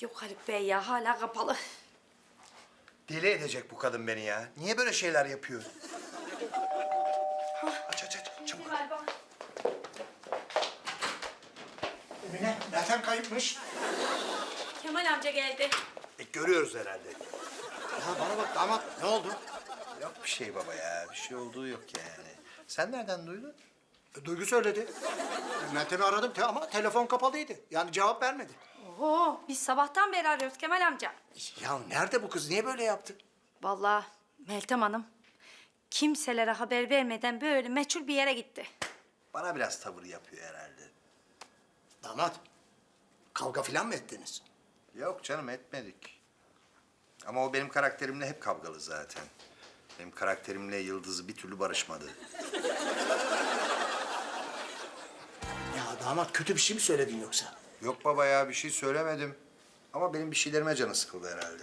Yok Haluk Bey ya hala kapalı. Deli edecek bu kadın beni ya. Niye böyle şeyler yapıyor? aç aç aç çabuk. Galiba. Emine nereden kayıpmış? Kemal amca geldi. E, görüyoruz herhalde. Ya bana bak damat ne oldu? Yok bir şey baba ya. Bir şey olduğu yok yani. Sen nereden duydun? E, Duygu söyledi. Meltem'i aradım te ama telefon kapalıydı. Yani cevap vermedi. Oho biz sabahtan beri arıyoruz Kemal amca. Ya nerede bu kız? Niye böyle yaptı? Vallahi Meltem Hanım kimselere haber vermeden böyle meçhul bir yere gitti. Bana biraz tavır yapıyor herhalde. Damat, kavga filan mı ettiniz? Yok canım etmedik. Ama o benim karakterimle hep kavgalı zaten. Benim karakterimle Yıldız bir türlü barışmadı. Damat kötü bir şey mi söyledin yoksa? Yok baba ya bir şey söylemedim. Ama benim bir şeylerime canı sıkıldı herhalde.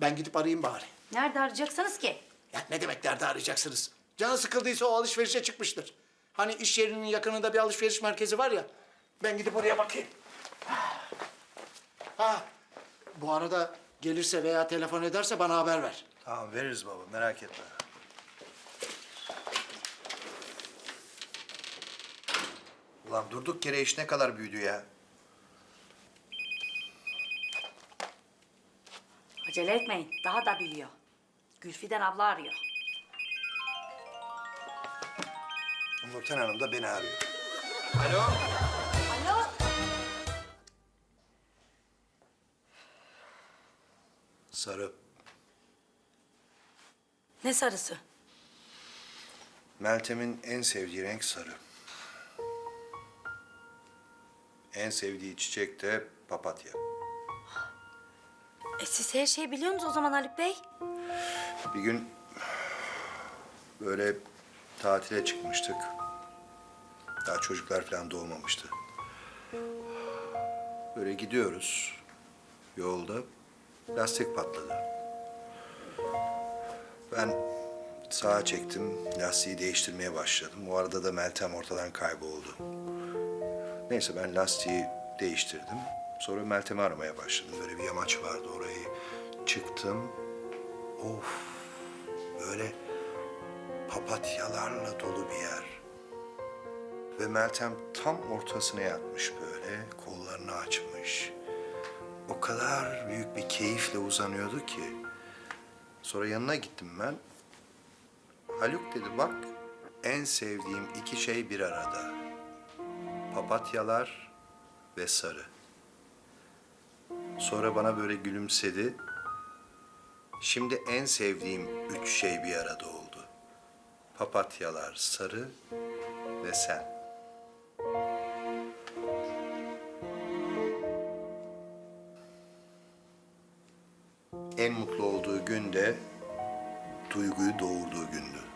Ben gidip arayayım bari. Nerede arayacaksınız ki? Ya ne demek nerede arayacaksınız? Canı sıkıldıysa o alışverişe çıkmıştır. Hani iş yerinin yakınında bir alışveriş merkezi var ya. Ben gidip oraya bakayım. Ha, bu arada gelirse veya telefon ederse bana haber ver. Tamam veririz baba merak etme. Ulan durduk yere iş ne kadar büyüdü ya. Acele etmeyin daha da büyüyor. Gülfiden abla arıyor. Nurten Hanım da beni arıyor. Alo. Alo. Sarı. Ne sarısı? Meltem'in en sevdiği renk sarı. En sevdiği çiçek de papatya. E siz her şeyi biliyorsunuz o zaman Haluk Bey. Bir gün böyle tatile çıkmıştık. Daha çocuklar falan doğmamıştı. Böyle gidiyoruz. Yolda lastik patladı. Ben sağa çektim, lastiği değiştirmeye başladım. O arada da Meltem ortadan kayboldu. Neyse ben lastiği değiştirdim. Sonra Meltem'i aramaya başladım. Böyle bir yamaç vardı orayı çıktım. Of böyle papatyalarla dolu bir yer. Ve Meltem tam ortasına yatmış böyle, kollarını açmış. O kadar büyük bir keyifle uzanıyordu ki. Sonra yanına gittim ben. Haluk dedi bak, en sevdiğim iki şey bir arada. Papatyalar ve sarı. Sonra bana böyle gülümsedi. Şimdi en sevdiğim üç şey bir arada oldu. Papatyalar, sarı ve sen. En mutlu olduğu gün de Duygu'yu doğurduğu gündü.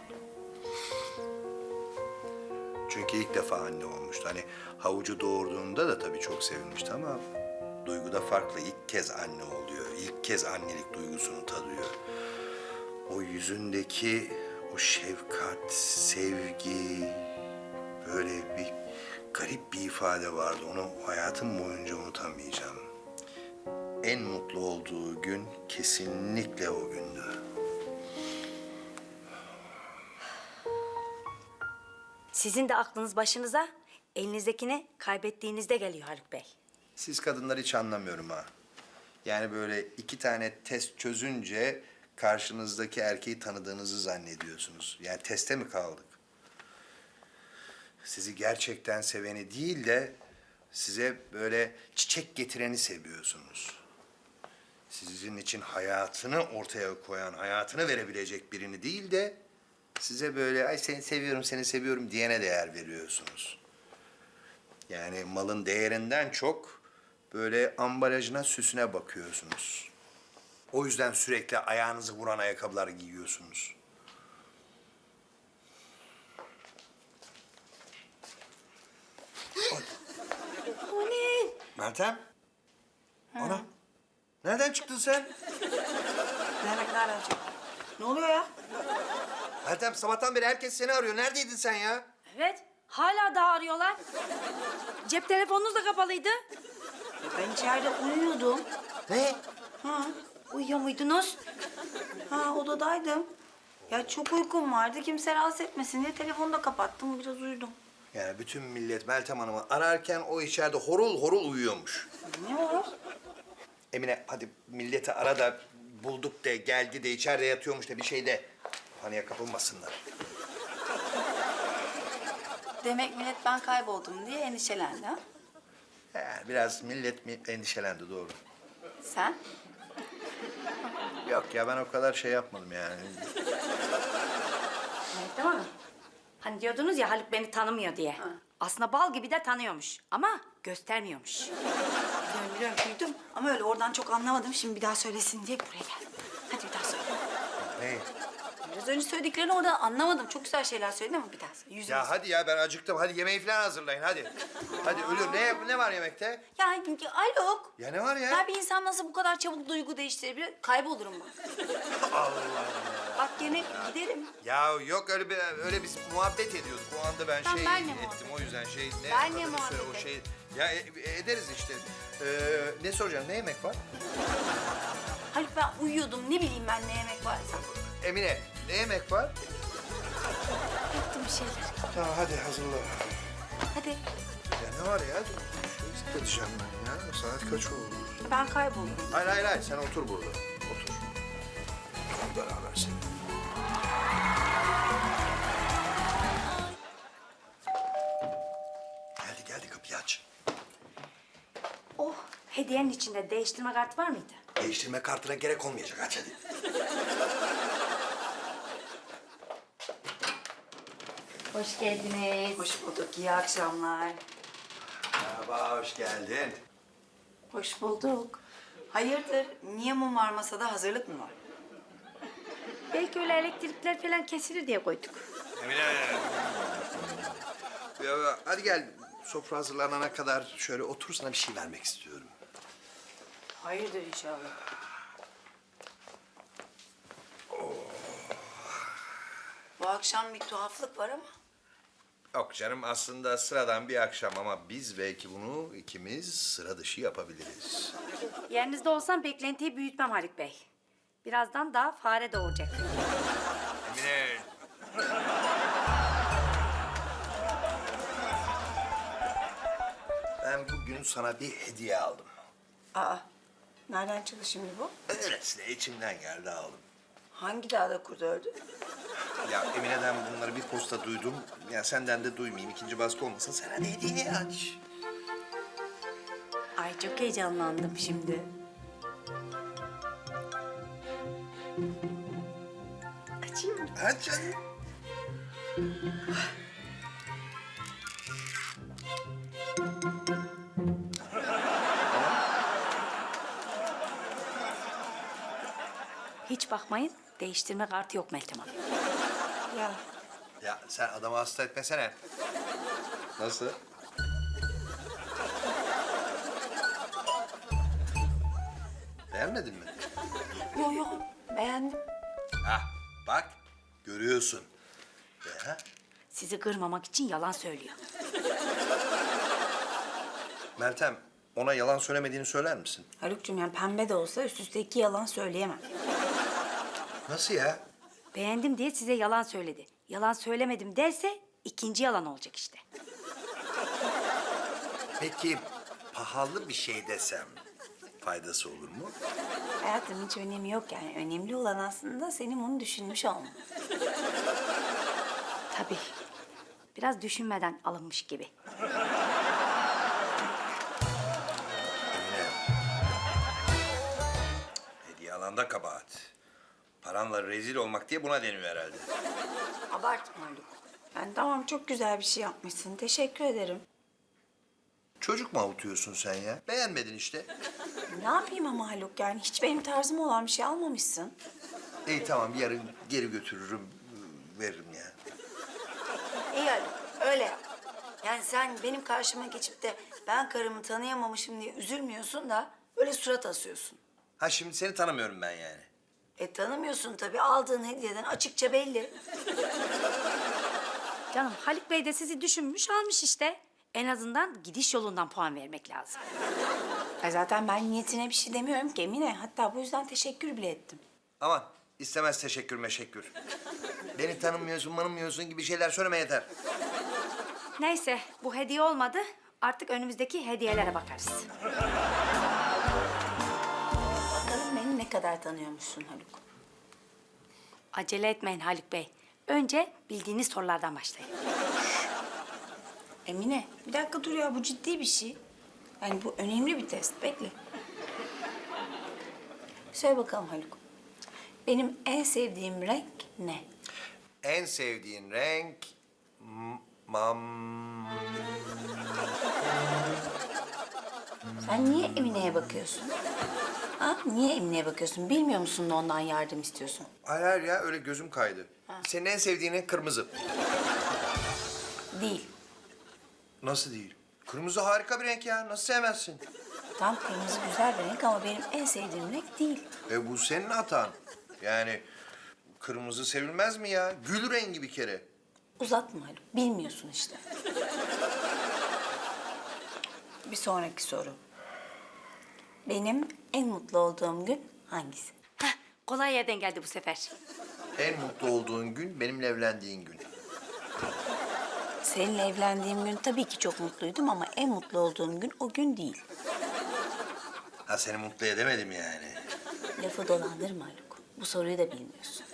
Çünkü ilk defa anne olmuştu. Hani havucu doğurduğunda da tabii çok sevinmişti ama Duygu da farklı. İlk kez anne oluyor. İlk kez annelik duygusunu tadıyor. O yüzündeki o şefkat, sevgi, böyle bir garip bir ifade vardı. Onu hayatım boyunca unutamayacağım. En mutlu olduğu gün kesinlikle o gündü. Sizin de aklınız başınıza elinizdekini kaybettiğinizde geliyor Haluk Bey. Siz kadınlar hiç anlamıyorum ha. Yani böyle iki tane test çözünce karşınızdaki erkeği tanıdığınızı zannediyorsunuz. Yani teste mi kaldık? Sizi gerçekten seveni değil de size böyle çiçek getireni seviyorsunuz. Sizin için hayatını ortaya koyan, hayatını verebilecek birini değil de size böyle ay seni seviyorum, seni seviyorum diyene değer veriyorsunuz. Yani malın değerinden çok böyle ambalajına, süsüne bakıyorsunuz. O yüzden sürekli ayağınızı vuran ayakkabılar giyiyorsunuz. O ne? Meltem. Ana. Nereden çıktın sen? Demek ne arayacak? Ne oluyor ya? Meltem sabahtan beri herkes seni arıyor. Neredeydin sen ya? Evet hala daha arıyorlar. Cep telefonunuz da kapalıydı. Ben içeride uyuyordum. Ne? Ha, Uyuyor muydunuz? ha odadaydım. Ya çok uykum vardı. Kimse rahatsız etmesin diye telefonu da kapattım. Biraz uyudum. Yani bütün millet Meltem Hanım'ı ararken o içeride horul horul uyuyormuş. Ne var? Emine hadi milleti ara da bulduk de geldi de içeride yatıyormuş da bir şey de paniğe kapılmasınlar. Demek millet ben kayboldum diye endişelendi ha? Yani biraz millet mi endişelendi doğru. Sen? Yok ya ben o kadar şey yapmadım yani. Meltem Hanım. Hani diyordunuz ya Haluk beni tanımıyor diye. Aslında bal gibi de tanıyormuş ama göstermiyormuş. Biliyorum biliyorum duydum ama öyle oradan çok anlamadım. Şimdi bir daha söylesin diye buraya geldim. Hadi bir daha? Biraz önce söylediklerini orada anlamadım. Çok güzel şeyler söyledin ama bir daha söyle. Yüzünü Ya hadi ya ben acıktım. Hadi yemeği falan hazırlayın hadi. Hadi ölüyorum. Ne, ne var yemekte? Ya Alok. Ya ne var ya? Ya bir insan nasıl bu kadar çabuk duygu değiştirebilir? Kaybolurum ben. Allah Allah. Bak gene giderim. Ya yok öyle bir öyle biz muhabbet ediyorduk. O anda ben Tamam, şey benle ettim muhabbet o yüzden şey ne Benle adını muhabbet söyle, o et. şey. Ya e- ederiz işte. Ee, ne soracağım? Ne yemek var? Haluk ben uyuyordum. Ne bileyim ben ne yemek varsa. Emine ne yemek var? Yaptım bir şeyler. Tamam hadi hazırla. Hadi. Ya ne var ya? Şöyle dikkat edeceğim ben ya. Saat kaç oldu? Ben kayboldum. Hayır hayır hayır sen otur burada. Otur. Beraber sen. Geldi geldi kapıyı aç. Oh, hediyenin içinde değiştirme kartı var mıydı? Değiştirme kartına gerek olmayacak aç hadi. Hoş geldiniz. Hoş bulduk. İyi akşamlar. Merhaba hoş geldin. Hoş bulduk. Hayırdır? Niye mum var masada? Hazırlık mı var? Belki öyle elektrikler falan kesilir diye koyduk. Emine. Ya, hadi gel sofra hazırlanana kadar şöyle otur sana bir şey vermek istiyorum. Hayırdır inşallah. Bu akşam bir tuhaflık var ama. Yok canım aslında sıradan bir akşam ama biz belki bunu ikimiz sıra dışı yapabiliriz. Yerinizde olsam beklentiyi büyütmem Haluk Bey. Birazdan daha fare doğuracak. Emine. Ben bugün sana bir hediye aldım. Aa, nereden çıktı şimdi bu? Öylesine içimden geldi aldım. Hangi dağda kurt öldü? Ya Emine'den bunları bir posta duydum. Ya senden de duymayayım. ikinci baskı olmasın. Sen hadi hediyeyi aç. Ay çok heyecanlandım şimdi. Açayım mı? Aç hadi. Hiç bakmayın, değiştirme kartı yok Meltem Hanım. Ya Ya sen adamı hasta etmesene. Nasıl? Beğenmedin mi? yo yo beğendim. Hah bak görüyorsun. Ya, Sizi kırmamak için yalan söylüyor. Meltem ona yalan söylemediğini söyler misin? Haluk'cum yani pembe de olsa üst üste iki yalan söyleyemem. Nasıl ya? Beğendim diye size yalan söyledi. Yalan söylemedim derse ikinci yalan olacak işte. Peki pahalı bir şey desem faydası olur mu? Hayatım hiç önemi yok yani. Önemli olan aslında senin bunu düşünmüş olman. Tabii. Biraz düşünmeden alınmış gibi. Hediye alanda kabahat. Paranla rezil olmak diye buna deniyor herhalde. Abartma Haluk. Yani tamam çok güzel bir şey yapmışsın. Teşekkür ederim. Çocuk mu avutuyorsun sen ya? Beğenmedin işte. Ne yapayım ama Haluk yani hiç benim tarzım olan bir şey almamışsın. İyi tamam yarın geri götürürüm, veririm ya. İyi Haluk öyle yap. Yani sen benim karşıma geçip de ben karımı tanıyamamışım diye üzülmüyorsun da böyle surat asıyorsun. Ha şimdi seni tanımıyorum ben yani. E tanımıyorsun tabii aldığın hediyeden açıkça belli. Canım Haluk Bey de sizi düşünmüş almış işte. En azından gidiş yolundan puan vermek lazım. E zaten ben niyetine bir şey demiyorum ki Emine. Hatta bu yüzden teşekkür bile ettim. Aman istemez teşekkür meşekkür. Beni tanımıyorsun, manımıyorsun gibi şeyler söyleme yeter. Neyse bu hediye olmadı. Artık önümüzdeki hediyelere bakarız. Kadar tanıyormuşsun Haluk. Acele etmeyin Haluk Bey. Önce bildiğiniz sorulardan başlayın. Emine bir dakika dur ya bu ciddi bir şey. Yani bu önemli bir test. Bekle. Söyle bakalım Haluk. Benim en sevdiğim renk ne? En sevdiğin renk... m- Mam... Sen niye Emine'ye bakıyorsun? Ha? Niye Emine'ye bakıyorsun? Bilmiyor musun da ondan yardım istiyorsun? Hayır hayır ya öyle gözüm kaydı. Senin en sevdiğin renk kırmızı. Değil. Nasıl değil? Kırmızı harika bir renk ya. Nasıl sevmezsin? Tam kırmızı güzel bir renk ama benim en sevdiğim renk değil. E bu senin hatan. Yani kırmızı sevilmez mi ya? Gül rengi bir kere. Uzatma Haluk. Bilmiyorsun işte. Bir sonraki soru. Benim en mutlu olduğum gün hangisi? Heh, kolay yerden geldi bu sefer. En mutlu olduğun gün benimle evlendiğin gün. Seninle evlendiğim gün tabii ki çok mutluydum ama en mutlu olduğum gün o gün değil. Ha seni mutlu edemedim yani. Lafı dolandırma Haluk. Bu soruyu da bilmiyorsun.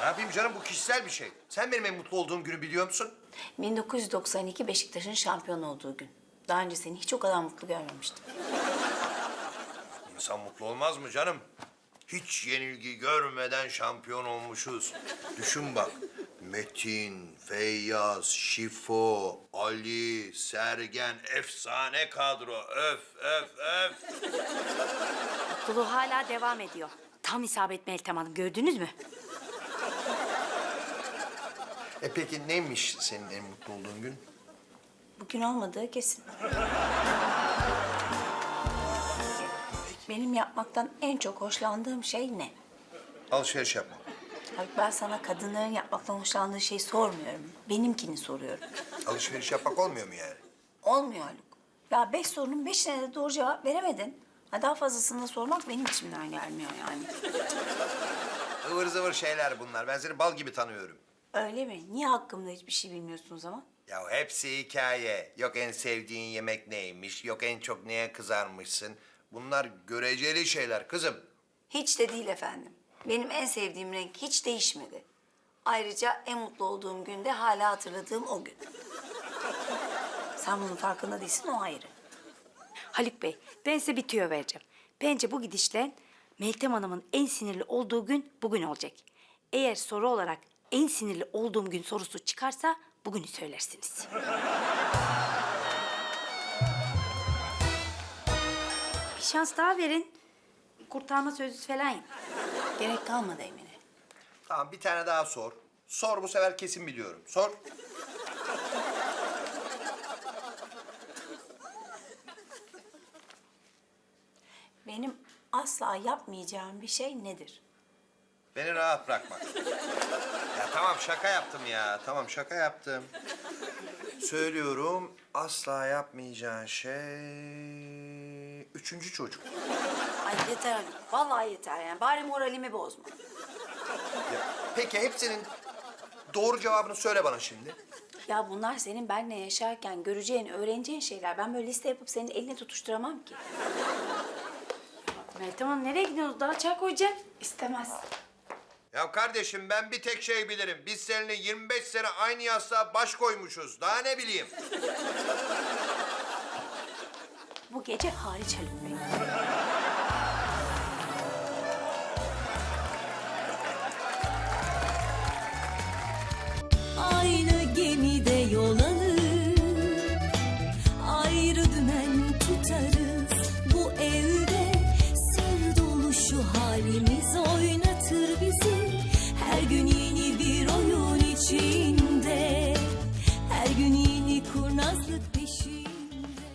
Ne yapayım canım bu kişisel bir şey. Sen benim en mutlu olduğum günü biliyor musun? 1992 Beşiktaş'ın şampiyon olduğu gün. Daha önce seni hiç o kadar mutlu görmemiştim. İnsan mutlu olmaz mı canım? Hiç yenilgi görmeden şampiyon olmuşuz. Düşün bak. Metin, Feyyaz, Şifo, Ali, Sergen, efsane kadro. Öf, öf, öf. Mutluluğu hala devam ediyor. Tam isabet Meltem Hanım gördünüz mü? E peki neymiş senin en mutlu olduğun gün? Bugün olmadığı kesin. Benim yapmaktan en çok hoşlandığım şey ne? Alışveriş yapma. Haluk ben sana kadınların yapmaktan hoşlandığı şeyi sormuyorum. Benimkini soruyorum. Alışveriş yapmak olmuyor mu yani? Olmuyor Haluk. Ya beş sorunun beşine de doğru cevap veremedin. Ha daha fazlasını da sormak benim içimden gelmiyor yani. Ivır zıvır şeyler bunlar. Ben seni bal gibi tanıyorum. Öyle mi? Niye hakkımda hiçbir şey bilmiyorsun o zaman? Ya hepsi hikaye. Yok en sevdiğin yemek neymiş, yok en çok neye kızarmışsın. Bunlar göreceli şeyler kızım. Hiç de değil efendim. Benim en sevdiğim renk hiç değişmedi. Ayrıca en mutlu olduğum günde hala hatırladığım o gün. Sen bunun farkında değilsin o ayrı. Haluk Bey ben size bir tüyo vereceğim. Bence bu gidişle Meltem Hanım'ın en sinirli olduğu gün bugün olacak. Eğer soru olarak en sinirli olduğum gün sorusu çıkarsa bugünü söylersiniz. bir şans daha verin. Kurtarma sözlüsü falan. Gerek kalmadı Emine. Tamam bir tane daha sor. Sor bu sefer kesin biliyorum. Sor. Benim asla yapmayacağım bir şey nedir? Beni rahat bırakmak. ya tamam şaka yaptım ya. Tamam şaka yaptım. Söylüyorum asla yapmayacağın şey... Üçüncü çocuk. Ay yeter. Vallahi yeter yani. Bari moralimi bozma. Ya, peki hepsinin doğru cevabını söyle bana şimdi. Ya bunlar senin benimle yaşarken göreceğin, öğreneceğin şeyler. Ben böyle liste yapıp senin eline tutuşturamam ki. Meltem Hanım nereye gidiyorsunuz? Daha çay koyacağım. İstemez. Ya kardeşim ben bir tek şey bilirim. Biz seninle 25 sene aynı yastığa baş koymuşuz. Daha ne bileyim? Bu gece hariç Haluk Bey.